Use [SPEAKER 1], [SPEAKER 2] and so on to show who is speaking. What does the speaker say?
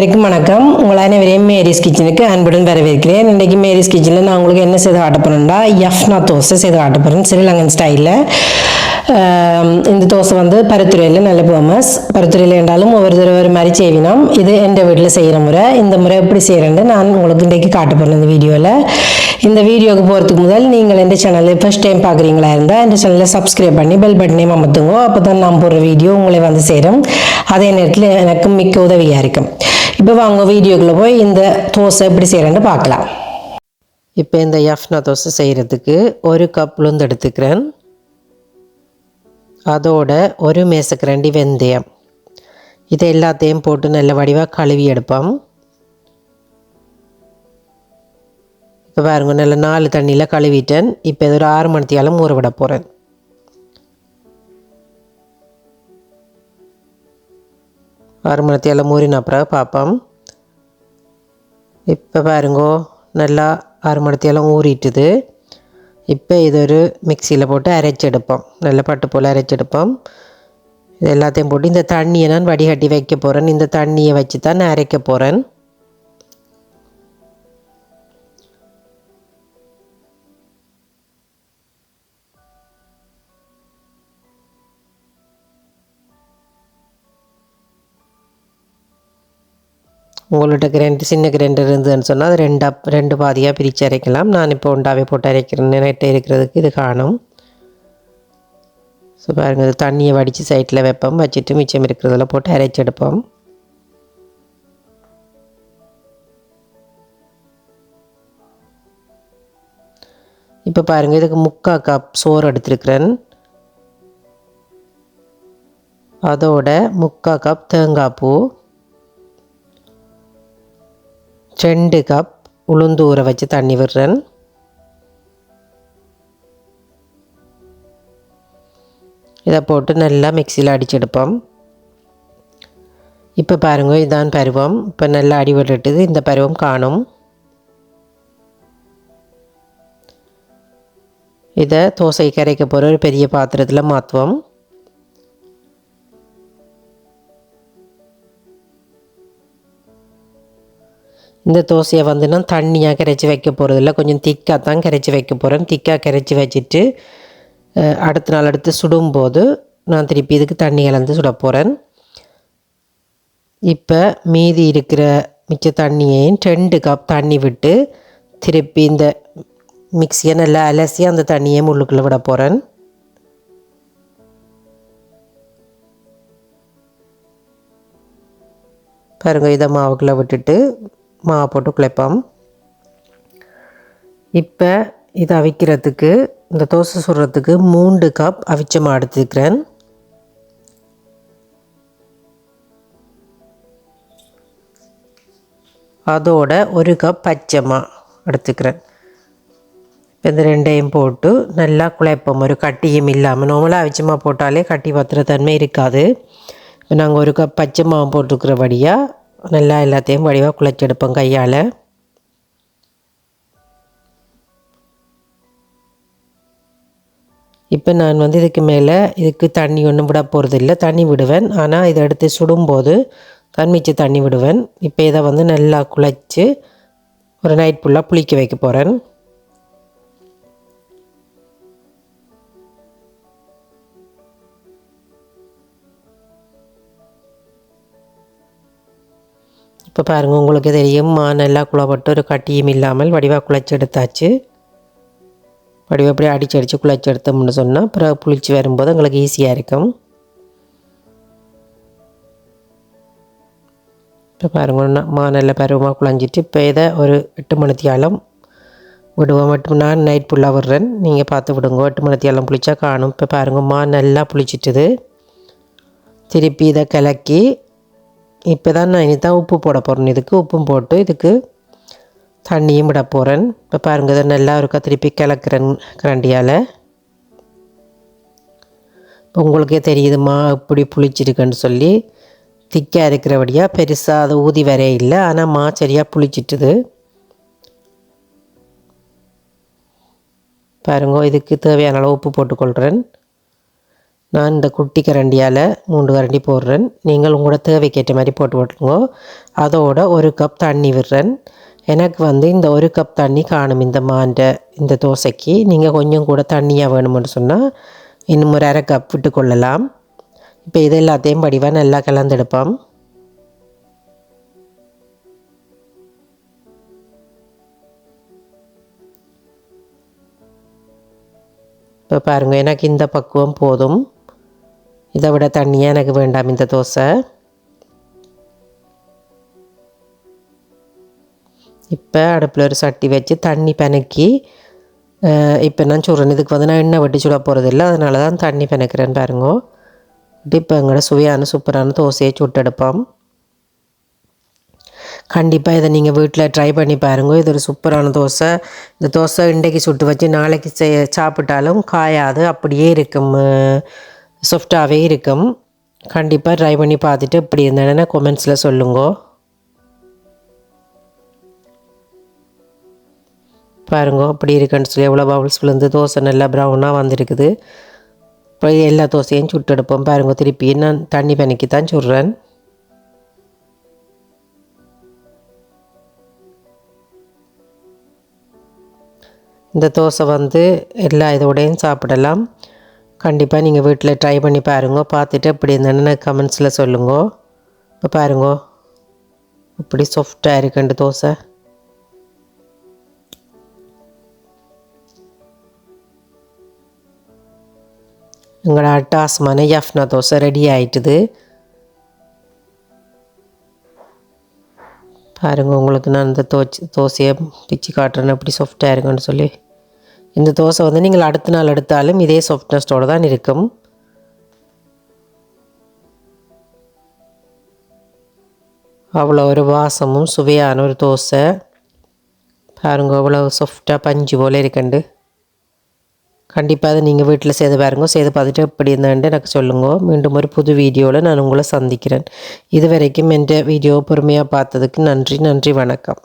[SPEAKER 1] அனைவருக்கும் வணக்கம். உங்கள் அனைவரையும் மேரிஸ் கிச்சனுக்கு அன்புடன் வரவேற்கிறேன். இன்றைக்கு மேரிஸ் கிச்சனில் நான் உங்களுக்கு என்ன செய்து காட்ட போகிறேன்னா யஃப்னா தோசை செய்து காட்ட போகிறேன் ஸ்ரீலங்கன் ஸ்டைலில் இந்த தோசை வந்து பருத்துறையில் நல்ல ஃபேமஸ் பருத்துறையில் என்றாலும் ஒவ்வொரு தடவை ஒரு மாதிரி செய்வினோம். இது என் வீட்டில் செய்கிற முறை இந்த முறை எப்படி செய்கிறேன்னு நான் உங்களுக்கு இன்றைக்கு காட்ட போகிறேன் இந்த வீடியோவில் இந்த வீடியோவுக்கு போகிறதுக்கு முதல் நீங்கள் எந்த சேனலை ஃபஸ்ட் டைம் பார்க்குறீங்களா இருந்தால் இந்த சேனலை சப்ஸ்கிரைப் பண்ணி பெல் பட்டனையும் அமர்த்துங்க அப்போ தான் நான் போடுற வீடியோ உங்களை வந்து சேரும். அதே நேரத்தில் எனக்கு மிக்க உதவியாக இருக்கும். இப்போ வாங்க வீடியோக்குள்ளே போய் இந்த தோசை எப்படி செய்கிறேன்னு பார்க்கலாம். இப்போ இந்த யஃப்னா தோசை செய்கிறதுக்கு ஒரு கப் உளுந்து எடுத்துக்கிறேன். அதோட ஒரு மேசக்கரண்டி வெந்தயம். இதை எல்லாத்தையும் போட்டு நல்ல வடிவாக கழுவி எடுப்போம். இப்போ பாருங்க நல்ல நாலு தண்ணியில் கழுவிட்டேன். இப்போ இது ஒரு ஆறு மணித்தியாலும் ஊற விட போகிறேன் ஆறு மணித்தியாலும் ஊறின அப்புறம் பார்ப்போம் இப்போ பாருங்கோ நல்லா ஆறு ஊறிட்டுது இப்போ இது ஒரு மிக்சியில் போட்டு அரைச்செடுப்போம் நல்ல பட்டு போல் அரைச்செடுப்போம் இது எல்லாத்தையும் போட்டு இந்த தண்ணியை நான் வடிகட்டி வைக்க போகிறேன் இந்த தண்ணியை வச்சு தான் நான் அரைக்க போகிறேன் உங்கள்கிட்ட கிரைண்டர் சின்ன கிரைண்டர் இருந்ததுன்னு சொன்னால் அது ரெண்டாக ரெண்டு பாதியாக பிரித்து அரைக்கலாம். நான் இப்போ உண்டாவே போட்டு அரைக்கிறேன் நைட்டை இருக்கிறதுக்கு இது காணும். ஸோ பாருங்கள் இது தண்ணியை வடித்து சைட்டில் வைப்போம். வச்சுட்டு மிச்சம் இருக்கிறதில் போட்டு அரைச்சி எடுப்போம். இப்போ பாருங்கள் இதுக்கு முக்கா கப் சோறு எடுத்துருக்கிறேன். அதோட முக்கா கப் தேங்காய் பூ. ரெண்டு கப் உளுந்து ஊற வச்சு தண்ணி விடுறேன். இதை போட்டு நல்லா மிக்சியில் அடிச்செடுப்போம். இப்போ பாருங்க இதான் பருவம். இப்போ நல்லா அடி விட்டுட்டு இந்த பருவம் காணும். இதை தோசை கரைக்க போகிற ஒரு பெரிய பாத்திரத்தில் மாற்றுவோம் இந்த தோசையை வந்து நான் தண்ணியாக கரைச்சி வைக்க போகிறதில்ல கொஞ்சம் திக்காக தான் கரைச்சி வைக்க போகிறேன் திக்காக கரைச்சி வச்சுட்டு அடுத்த நாள் எடுத்து சுடும்போது நான் திருப்பி இதுக்கு தண்ணி கலந்து சுட போகிறேன் இப்போ மீதி இருக்கிற மிச்ச தண்ணியையும் ரெண்டு கப் தண்ணி விட்டு திருப்பி இந்த மிக்சியை நல்லா அலசி அந்த தண்ணியை முள்ளுக்குள்ளே விட போகிறேன் பாருங்கள் இதை மாவுக்குள்ளே விட்டுட்டு மாவை போட்டு குழைப்போம். இப்போ இதை அவிக்கிறதுக்கு இந்த தோசை சுடுறதுக்கு மூன்று கப் அவிச்ச மாவு எடுத்துக்கிறேன். அதோட ஒரு கப் பச்சைமா எடுத்துக்கிறேன். இப்போ இந்த ரெண்டையும் போட்டு நல்லா குழைப்போம். ஒரு கட்டியும் இல்லாமல் நார்மலாக அவிச்சமாக போட்டாலே கட்டி பத்திர தன்மை இருக்காது. இப்போ நாங்கள் ஒரு கப் பச்சை மாவு போட்டிருக்கிறபடியாக நல்லா எல்லாத்தையும் வடிவாக குழைச்செடுப்போம் கையால். இப்போ நான் வந்து இதுக்கு மேலே இதுக்கு தண்ணி ஒன்றும் விட போகிறதில்ல தண்ணி விடுவேன். ஆனால் இதை எடுத்து சுடும்போது தன்மிச்சு தண்ணி விடுவேன். இப்போ இதை வந்து நல்லா குழைச்சி ஒரு நைட் ஃபுல்லாக புளிக்க வைக்க போகிறேன் இப்போ பாருங்கள் உங்களுக்கு தெரியும் மான் நல்லா குழப்பட்டு ஒரு கட்டியும் இல்லாமல் வடிவாக குழைச்சி எடுத்தாச்சு வடிவாக அப்படியே அடித்து அடித்து குழைச்சி எடுத்தோம்னு சொன்னால் அப்புறம் புளிச்சு வரும்போது எங்களுக்கு ஈஸியாக இருக்கும். இப்போ பாருங்கள் மா நல்ல பருவமாக குழஞ்சிட்டு இப்போ இதை ஒரு எட்டு மணித்தியாலம் விடுவோம். மட்டும் நான் நைட் ஃபுல்லாக விடுறேன். நீங்கள் பார்த்து விடுங்க எட்டு மணித்தியாலம் புளிச்சா காணும். இப்போ பாருங்கள் மா நல்லா புளிச்சிட்டுது. திருப்பி இதை கலக்கி இப்போ தான் நான் இனி தான் உப்பு போட போகிறேன் இதுக்கு உப்பும் போட்டு இதுக்கு தண்ணியும் விட போகிறேன் இப்போ பாருங்கள் இதை நல்லா இருக்கா? திருப்பி கிளக்குறேன் கரண்டியால். இப்போ உங்களுக்கே தெரியுதுமா இப்படி புளிச்சிருக்குன்னு சொல்லி. திக்காக இருக்கிறபடியாக பெருசாக அது ஊதி வரே இல்லை. ஆனால் மா சரியாக புளிச்சிட்டுது. பாருங்க இதுக்கு தேவையான அளவு உப்பு போட்டுக்கொள்கிறேன் நான் இந்த குட்டி கரண்டியால் மூன்று கரண்டி போடுறேன். நீங்கள் உங்களோட தேவைக்கேற்ற மாதிரி போட்டு போட்டுங்க அதோட ஒரு கப் தண்ணி விடுறேன். எனக்கு வந்து இந்த ஒரு கப் தண்ணி காணும் இந்த மாண்ட இந்த தோசைக்கு. நீங்கள் கொஞ்சம் கூட தண்ணியாக வேணும்னு சொன்னால் இன்னும் ஒரு அரை கப் விட்டு கொள்ளலாம். இப்போ இது எல்லாத்தையும் படிவாக நல்லா கலந்தெடுப்போம். இப்போ பாருங்கள் எனக்கு இந்த பக்குவம் போதும். இதை விட தண்ணியாக எனக்கு வேண்டாம் இந்த தோசை. இப்போ அடுப்பில் ஒரு சட்டி வச்சு தண்ணி பிணக்கி இப்போ நான் சொல்கிறேன் இதுக்கு வந்து நான் எண்ணெய் வெட்டி சுட போகிறதில்ல அதனால தான் தண்ணி பெனக்கிறேன்னு பாருங்க. இப்போ எங்களோட சுவையான சூப்பரான தோசையை சுட்டெடுப்போம். கண்டிப்பாக இதை நீங்கள் வீட்டில் ட்ரை பண்ணி பாருங்க. இது ஒரு சூப்பரான தோசை. இந்த தோசை இன்றைக்கு சுட்டு வச்சு நாளைக்கு சாப்பிட்டாலும் காயாது. அப்படியே இருக்கும். சாஃப்டாகவே இருக்கும் கண்டிப்பாக ட்ரை பண்ணி பார்த்துட்டு இப்படி இருந்தேன்னா கொமெண்ட்ஸில் சொல்லுங்க பாருங்க அப்படி இருக்குன்னு சொல்லி எவ்வளோ பவுல்ஸ் விழுந்து தோசை நல்லா ப்ரௌனாக வந்திருக்குது இப்போ எல்லா தோசையும் சுட்டு எடுப்போம் பாருங்க திருப்பி நான் தண்ணி பனிக்கு தான் சுடுறேன் இந்த தோசை வந்து எல்லா இதோடையும் சாப்பிடலாம் கண்டிப்பாக நீங்கள் வீட்டில் ட்ரை பண்ணி பாருங்க. பார்த்துட்டு எப்படி இருந்தேன்னு கமெண்ட்ஸில் சொல்லுங்க. இப்போ பாருங்க. இப்படி சாஃப்டாக இருக்குண்டு தோசை. எங்களோட அட்டாசமான யஃப்னா தோசை ரெடி ஆயிட்டுது. பாருங்க உங்களுக்கு நான் இந்த தோச்சி தோசையை பிச்சு காட்டுறேன். எப்படி சாஃப்டாக இருக்குன்னு சொல்லி. இந்த தோசை வந்து நீங்கள் அடுத்த நாள் எடுத்தாலும் இதே சாஃப்ட்னஸ்டோடு தான் இருக்கும். அவ்வளோ ஒரு வாசமும் சுவையான ஒரு தோசை. பாருங்க அவ்வளோ சாஃப்டாக பஞ்சு போல் இருக்குண்டு. கண்டிப்பாக அதை நீங்கள் வீட்டில் செய்து பாருங்க. செய்து பார்த்துட்டு எப்படி இருந்தாண்டு எனக்கு சொல்லுங்க. மீண்டும் ஒரு புது வீடியோவில் நான் உங்களை சந்திக்கிறேன். இது வரைக்கும் என் வீடியோ பொறுமையாக பார்த்ததுக்கு நன்றி நன்றி வணக்கம்.